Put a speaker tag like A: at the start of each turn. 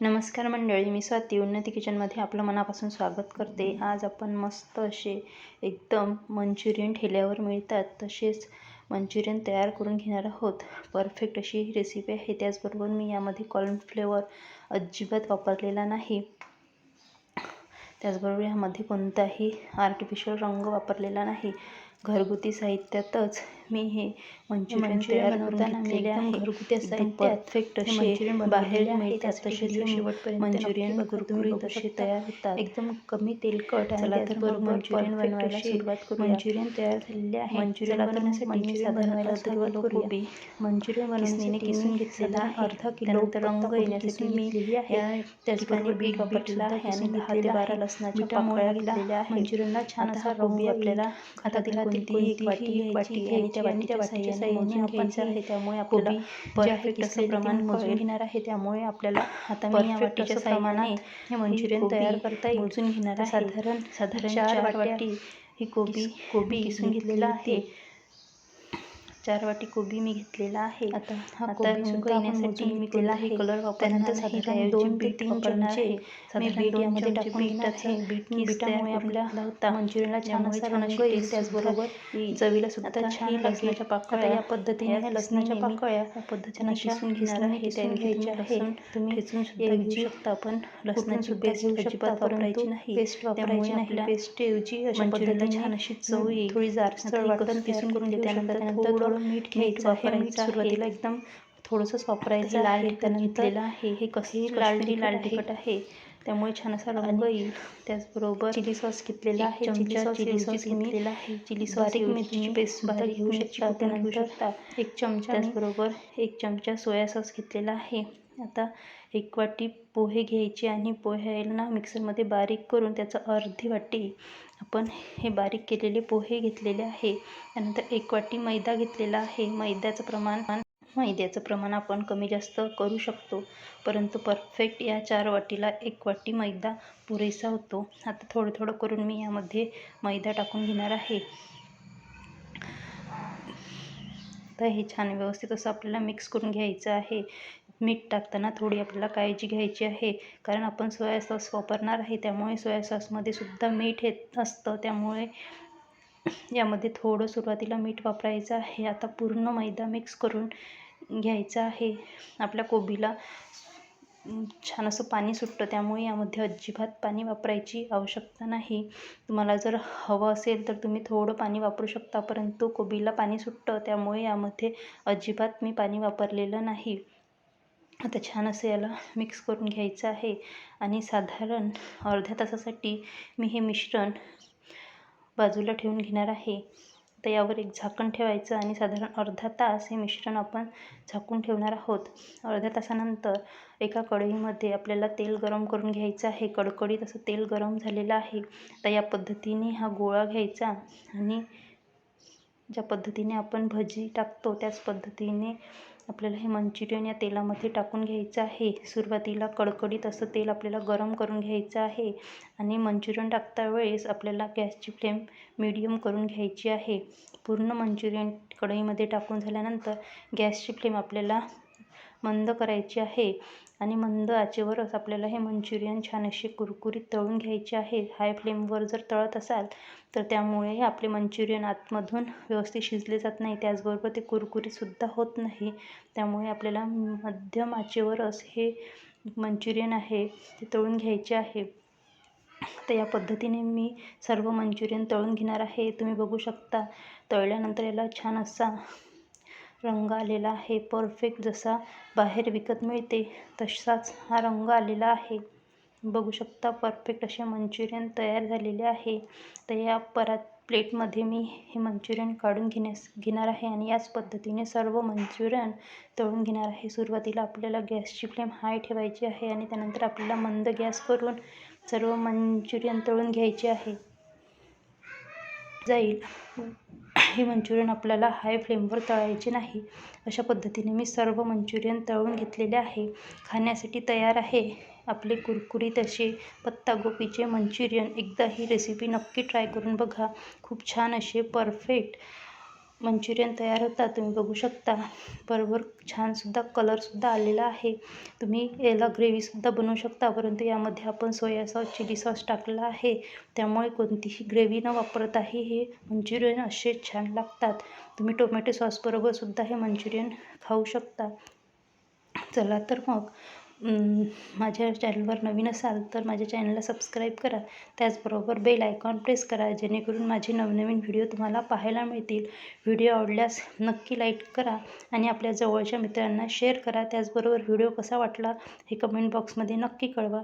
A: नमस्कार मंडळी मी स्वाती. उन्नती किचनमध्ये आपलं मनापासून स्वागत करते. आज आपण मस्त असे एकदम मंचुरियन ठेल्यावर मिळतात तसेच मंचुरियन तयार करून घेणार आहोत. परफेक्ट अशी ही रेसिपी आहे. त्याचबरोबर मी यामध्ये कॉर्नफ्लेवर अजिबात वापरलेला नाही. त्याचबरोबर यामध्ये कोणताही आर्टिफिशियल रंग वापरलेला नाही. घरगुती साहित्यातच मी हे मंचुरियन तयार करून घेतलेले आहे. घरगुती साहित्य परफेक्ट असे बाहेर मिळतात तसेच मंचुरियन कुरकुरीत असे तयार होतात. एकदम कमी तेलकट चला तर बरोबर मंचुरियन बनवायला सुरुवात करू मंचुरियन तयार झालेले आहे. मंचुरियन बनवण्यासाठी मी साधारण अर्धा किलो कोबी मंचुरियन बनवण्याने किसून घेतलेला अर्धा किलो रंग येण्यासाठी मी त्या ठिकाणी बीट वापरलेला आहे आणि दहा ते बारा लसणाच्या पाकळ्या घेतलेल्या आहे मंचुरियनला छान असा कोबी आपल्याला हातातील कोणतीही एक वाटी वाटी आणि त्या वाटीच्या वाटीच्या साह्याने घ्यायचं आहे. त्यामुळे आपल्याला परफेक्ट असं प्रमाण मोजून घेणार आहे. त्यामुळे आपल्याला आता मी या वाटीच्या प्रमाणात हे मंचुरियन तयार करता मोजून घेणार साधारण साधारण चार वाटी ही कोबी कोबी किसून घेतलेला आहे. चार वाटी कोबी मी घेतलेला आहे. आता हा कोबी येण्यासाठी मी कलर दोन ते तीन चमचे मी बीट यामध्ये टाकून घेणार आहे. बीट बीटामुळे आपल्याला होता. मंचुरियनला छान असा रंग येईल त्याचबरोबर चवीला सुद्धा छान लसणाच्या पाकळ्या या पद्धतीने लसणाच्या पाकळ्या या पद्धतीने शिजून घेणार आहे. त्या घ्यायच्या आहे. तुम्ही ठेचून सुद्धा घेऊ शकता. आपण लसणाची पेस्ट अजिबात वापरायची नाही. पेस्ट वापरायची नाही. पेस्ट ऐवजी अशा पद्धतीने छान अशी चव येईल. थोडी जारसळ वाटण पिसून करून घेतल्यानंतर त्यानंतर थोडं मीठ घ्यायचं आहे मीठ सुरुवातीला एकदम थोडंसंच वापरायचं तिखट घेतलेलं आहे हे कसंही लाल लाल तिखट आहे. त्यामुळे छान असा रंग येईल. त्याचबरोबर चिली सॉस घेतलेला आहे चमचा चिली सॉस घेतलेला आहे. चिली सॉस बारीक मिरची पेस्ट सुद्धा घेऊ शकता त्यानंतर एक चमचा त्याचबरोबर एक चमचा सोया सॉस घेतलेला आहे. आता एक वाटी पोहे घ्यायचे आणि पोह्याला मिक्सरमध्ये बारीक करून त्याचं अर्धी वाटी आपण हे बारीक केलेले पोहे घेतलेले आहे. त्यानंतर एक वाटी मैदा घेतलेला आहे. मैद्याचं प्रमाण मैद्याचं प्रमाण आपण कमी जास्त करू शकतो. परंतु परफेक्ट या चार वाटीला एक वाटी मैदा पुरेसा होतो. आता थोडं थोडं करून मी यामध्ये मैदा टाकून घेणार आहे. तर हे छान व्यवस्थित असं आपल्याला मिक्स करून घ्यायचं आहे. मीठ टाकताना थोडी आपल्याला काळजी घ्यायची आहे. कारण आपण सोया सॉस वापरणार आहे त्यामुळे सोया सॉसमध्ये सुद्धा मीठ येत असतं. त्यामुळे यामध्ये थोडं सुरुवातीला मीठ वापरायचं आहे. आता पूर्ण मैदा मिक्स करून घ्यायचा आहे. आपल्या कोबीला छान असं पाणी सुटतं त्यामुळे यामध्ये अजिबात पाणी वापरायची आवश्यकता नाही. तुम्हाला जर हवं असेल तर तुम्ही थोडं पाणी वापरू शकता परंतु कोबीला पाणी सुटतं त्यामुळे यामध्ये अजिबात मी पाणी वापरलेलं नाही. आता छान असं याला मिक्स करून घ्यायचं आहे. आणि साधारण अर्ध्या तासासाठी मी हे मिश्रण बाजूला ठेवून घेणार आहे. तर यावर एक झाकण ठेवायचं आणि साधारण अर्धा तास हे मिश्रण आपण झाकून ठेवणार आहोत. अर्ध्या तासानंतर एका कढईमध्ये आपल्याला तेल गरम करून घ्यायचं आहे. कडकडीत असं तेल गरम झालेलं आहे. तर या पद्धतीने हा गोळा घ्यायचा आणि ज्या पद्धतीने आपण भजी टाकतो त्याच पद्धतीने आपल्याला हे मंचुरियन या तेलामध्ये टाकून घ्यायचं आहे. सुरुवातीला कडकडीत असं तेल आपल्याला गरम करून घ्यायचं आहे आणि मंचुरियन टाकता वेळेस आपल्याला गॅसची फ्लेम मिडियम करून घ्यायची आहे. पूर्ण मंचुरियन कढईमध्ये टाकून झाल्यानंतर गॅसची फ्लेम आपल्याला मंद करायची आहे. आणि मंद आचेवरच आपल्याला हे मंचुरियन छान असे कुरकुरीत तळून घ्यायचे आहे. हाय फ्लेमवर जर तळत असाल तर त्यामुळे आपले मंचुरियन आतमधून व्यवस्थित शिजले जात नाही. त्याचबरोबर ते कुरकुरीतसुद्धा होत नाही. त्यामुळे आपल्याला मध्यम आचेवरच हे मंचुरियन आहे ते तळून घ्यायचे आहे. तर या पद्धतीने मी सर्व मंचुरियन तळून घेणार आहे. तुम्ही बघू शकता तळल्यानंतर याला छान असा रंग आलेला आहे. परफेक्ट जसा बाहेर विकत मिळते तसाच हा रंग आलेला आहे. बघू शकता परफेक्ट असे मंचुरियन तयार झालेले आहे. तर या परात प्लेटमध्ये मी हे मंचुरियन काढून घेण्यास घेणार आहे आणि याच पद्धतीने सर्व मंचुरियन तळून घेणार आहे. सुरुवातीला आपल्याला गॅसची फ्लेम हाय ठेवायची आहे आणि त्यानंतर आपल्याला मंद गॅस करून सर्व मंचुरियन तळून घ्यायचे आहे. जाईल. हे मंचुरियन आपल्याला हाय फ्लेमवर तळायचे नाही. अशा पद्धतीने मी सर्व मंचुरियन तळून घेतलेले आहे. खाण्यासाठी तयार आहे. आपले कुरकुरीत असे पत्तागोबीचे मंचुरियन एकदा ही रेसिपी नक्की ट्राय करून बघा. खूप छान असे परफेक्ट मंचुरियन तयार होतात तुम्ही बघू शकता. बरोबर छानसुद्धा कलरसुद्धा आलेला आहे. तुम्ही याला ग्रेव्हीसुद्धा बनवू शकता परंतु यामध्ये आपण सोया सॉस चिली सॉस टाकलेला आहे. त्यामुळे कोणतीही ग्रेव्ही न वापरताही हे मंचुरियन असे छान लागतात. तुम्ही टोमॅटो सॉसबरोबरसुद्धा हे मंचुरियन खाऊ शकता. चला तर मग माझ्या चॅनलवर नवीन असाल तर माझ्या चॅनलला सबस्क्राईब करा. त्याचबरोबर बेल आयकॉन प्रेस करा जेणेकरून माझे नवनवीन व्हिडिओ तुम्हाला पाहायला मिळतील. व्हिडिओ आवडल्यास नक्की लाईक करा आणि आपल्या जवळच्या मित्रांना शेअर करा. त्याचबरोबर व्हिडिओ कसा वाटला हे कमेंट बॉक्समध्ये नक्की कळवा.